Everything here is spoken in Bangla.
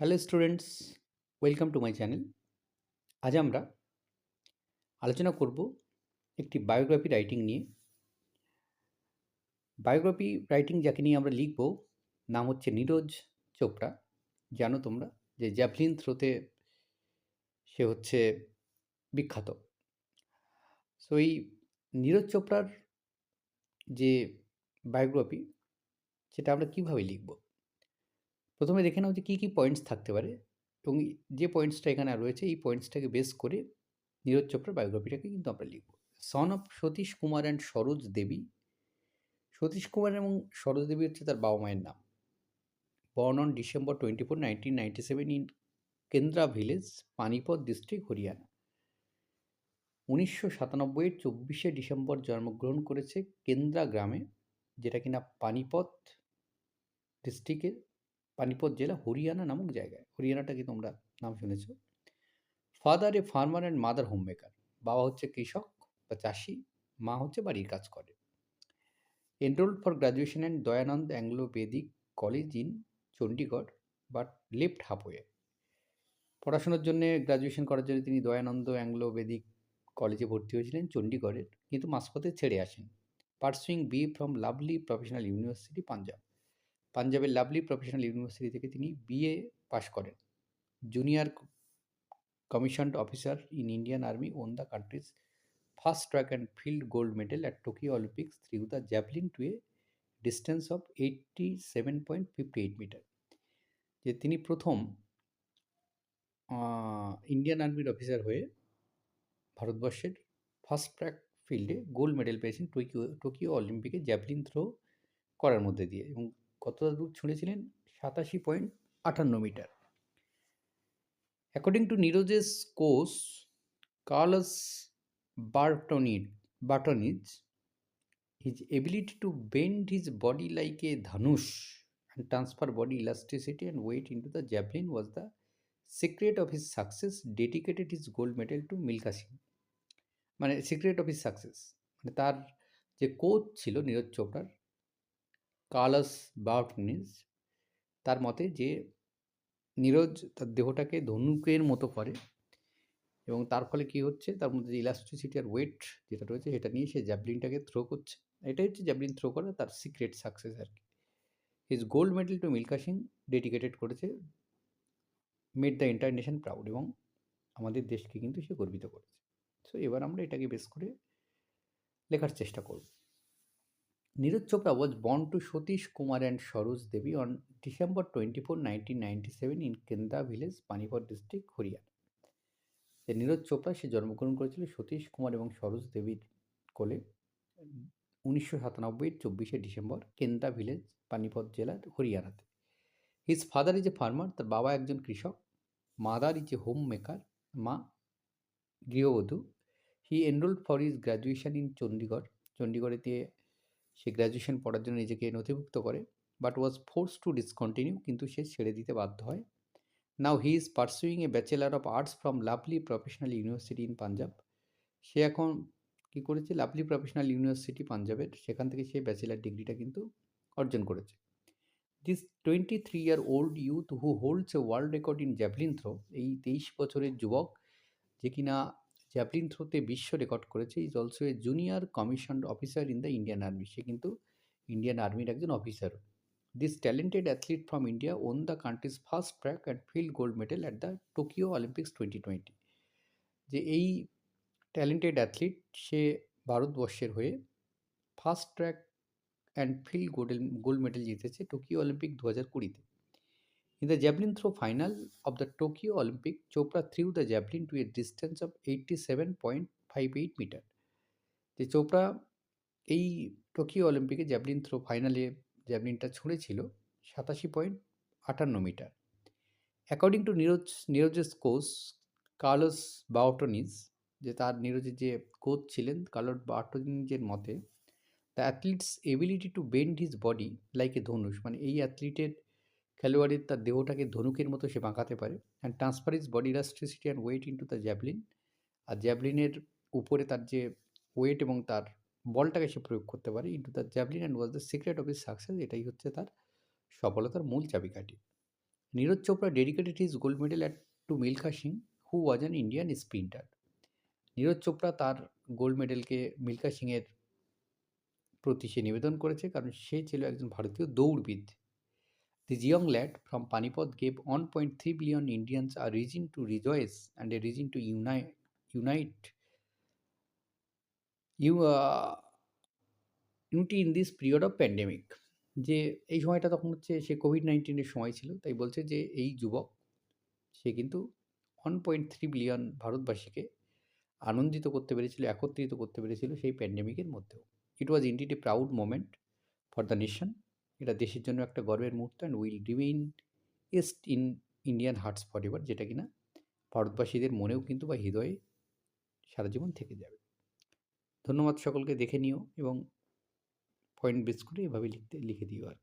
Hello students welcome to my channel আজ আমরা আলোচনা করব একটি বায়োগ্রাফি রাইটিং নিয়ে। বায়োগ্রাফি রাইটিং যাকে নিয়ে আমরা লিখব, নাম হচ্ছে নীরজ চোপড়া। জানো তোমরা যে জ্যাভলিন থ্রোতে সে হচ্ছে বিখ্যাত। সো এই নীরজ চোপড়ার যে বায়োগ্রাফি সেটা আমরা কীভাবে লিখব? প্রথমে দেখে নাও যে কী কী পয়েন্টস থাকতে পারে এবং যে পয়েন্টসটা এখানে রয়েছে, এই পয়েন্টসটাকে বেস করে নীরজ চোপড়ার বায়োগ্রাফিটাকে কিন্তু আমরা লিখব। Son of Satish Kumar and Saroj Devi. Satish Kumar এবং সরোজ দেবী হচ্ছে তার বাবা মায়ের নাম। Born on December twenty four nineteen ninety seven in Khandra village Panipat district Haryana উনিশশো সাতানব্বইয়ের চব্বিশে ডিসেম্বর জন্মগ্রহণ করেছে কেন্দ্রা গ্রামে, যেটা কিনা পানিপথ ডিস্ট্রিক্টের পানিপত জেলা হরিয়ানা নামক জায়গায়। হরিয়ানাটাকে তোমরা নাম শুনেছ। Father a farmer and mother home maker বাবা হচ্ছে কৃষক বা চাষি, মা হচ্ছে বাড়ির কাজ করে। Enrolled for graduation and Dayanand Anglo Vedic college in Chandigarh but left halfway পড়াশোনার জন্য গ্রাজুয়েশন করার জন্য তিনি দয়ানন্দ অ্যাংলো বেদিক কলেজে ভর্তি হয়েছিলেন চণ্ডীগড়ের কিন্তু মাঝপথে ছেড়ে আসেন। Pursuing B from Lovely Professional University Punjab পাঞ্জাবের লাভলি প্রফেশনাল ইউনিভার্সিটি থেকে তিনি বিএ পাশ করেন। Junior commissioned officer in Indian army on the country's. First track and field gold medal at Tokyo Olympics through the javelin to a distance of eighty seven point fifty eight metre. যে তিনি প্রথম ইন্ডিয়ান আর্মির অফিসার হয়ে ভারতবর্ষের ফার্স্ট ট্র্যাক ফিল্ডে গোল্ড মেডেল পেয়েছেন টোকিও টোকিও অলিম্পিকে জ্যাভলিন থ্রো করার মধ্যে দিয়ে এবং কতটা দূর ছুঁড়েছিলেন? সাতাশি পয়েন্ট আটান্ন metre. According to Neeraj's coach Klaus Bartonietz Bartonietz his ability to bend his body like a dhanush and transfer body elasticity and weight into the javelin was the secret of his success dedicated his gold medal to Milkha Singh মানে সিক্রেট অফ হিজ সাকসেস মানে তার যে কোচ ছিল নীরজ চোপড়ার কার্লাস বার্টনিজ তার মতে যে নীরজ তার দেহটাকে ধনুকের মতো করে এবং তার ফলে কী হচ্ছে? তার মধ্যে যে ইলাস্ট্রিসিটি আর ওয়েট যেটা রয়েছে সেটা নিয়ে সে জ্যাভলিনটাকে থ্রো করছে। এটাই হচ্ছে জ্যাভলিন থ্রো করা তার সিক্রেট সাকসেস আর কি। His gold medal to Milkha Singh dedicated করেছে মেড দ্য ইন্টারনেশন প্রাউড এবং আমাদের দেশকে কিন্তু সে গর্বিত করেছে। সো এবার আমরা এটাকে বেশ করে লেখার চেষ্টা করব। Born to Satish Kumar and Saroj Devi on December twenty four nineteen ninety seven in Khandra village Panipat district Haryana যে নীরজ চোপড়া সে জন্মগ্রহণ করেছিল সতীশ কুমার এবং সরোজ দেবীর কোলে, উনিশশো সাতানব্বইয়ের চব্বিশে ডিসেম্বর কেন্দা ভিলেজ পানিপত জেলার হরিয়ানাতে his father is a farmer তার বাবা একজন কৃষক mother is a home maker মা গৃহবধূ. He enrolled for his graduation in Chandigarh চণ্ডীগড়েতে সে গ্র্যাজুয়েশন পড়ার জন্য নিজেকে নথিভুক্ত করে but was force to discontinue কিন্তু সে ছেড়ে দিতে বাধ্য হয়। Now he is pursuing a bachelor of arts from Lovely Professional University in Punjab সে এখন কী করেছে? লাভলি প্রফেশনাল ইউনিভার্সিটি পাঞ্জাবের সেখান থেকে সে ব্যাচেলার ডিগ্রিটা কিন্তু অর্জন করেছে। This twenty three year old youth who holds a world record in javelin throw এই তেইশ বছরের যুবক, যে কিনা জ্যাভলিন থ্রোতে বিশ্ব রেকর্ড করেছে, is also a junior commission officer in the Indian army. সে কিন্তু ইন্ডিয়ান আর্মির একজন officer. This talented athlete from India on the country's first track and field gold medal at the Tokyo Olympics twenty twenty. যে এই ট্যালেন্টেড অ্যাথলিট, সে ভারতবর্ষের হয়ে first track and field gold gold medal জিতেছে টোকিও অলিম্পিক দু হাজার কুড়িতে। In the javelin throw final of the Tokyo Olympic, Chopra threw the javelin to a distance of 87.58 metre যে চোপড়া এই টোকিও অলিম্পিকে জ্যাভলিন থ্রো ফাইনালে জ্যাভলিনটা ছুঁড়েছিল সাতাশি পয়েন্ট আটান্ন metre according to Neeraj Neeraj's coach Klaus Bartonietz যে তার নিরজের যে কোচ ছিলেন কার্লস বাউটনিজের মতে the athlete's ability to bend his body like a dhanush মানে এই অ্যাথলিটের খেলোয়াড়ের তার দেহটাকে ধনুকের মতো সে বাঁকাতে পারে। And transfer his body elasticity and weight into the javelin আর জ্যাভলিনের উপরে তার যে ওয়েট এবং তার বলটাকে সে প্রয়োগ করতে পারে into the javelin and was the secret of his success এটাই হচ্ছে তার সফলতার মূল চাবিকাঠি। Neeraj Chopra dedicated his gold medal at to Milkha Singh who was an Indian sprinter Neeraj Chopra তার গোল্ড মেডেলকে মিল্খা সিংয়ের প্রতি সে নিবেদন করেছে, কারণ সে ছিল একজন ভারতীয় দৌড়বিদ। Young lad from Panipat gave one point three billion Indians a reason to rejoice and a reason to unite unite you unity in this period of pandemic যে এই সময়টা তখন হচ্ছে সে কোভিড নাইন্টিনের সময় ছিল, তাই বলছে যে এই যুবক, সে কিন্তু ওয়ান পয়েন্ট থ্রি বিলিয়ন ভারতবাসীকে আনন্দিত করতে পেরেছিল, একত্রিত করতে পেরেছিল সেই প্যান্ডেমিকের মধ্যেও। It was indeed a proud moment for the nation এটা দেশের জন্য একটা গর্বের মুহূর্ত and will remain etched in Indian hearts for ever যেটা কিনা ভারতবাসীদের মনেও কিন্তু বা হৃদয়ে সারা জীবন থেকে যাবে। ধন্যবাদ সকলকে, দেখে নিও এবং পয়েন্ট বেস করে এভাবে লিখতে, লিখে দিও আর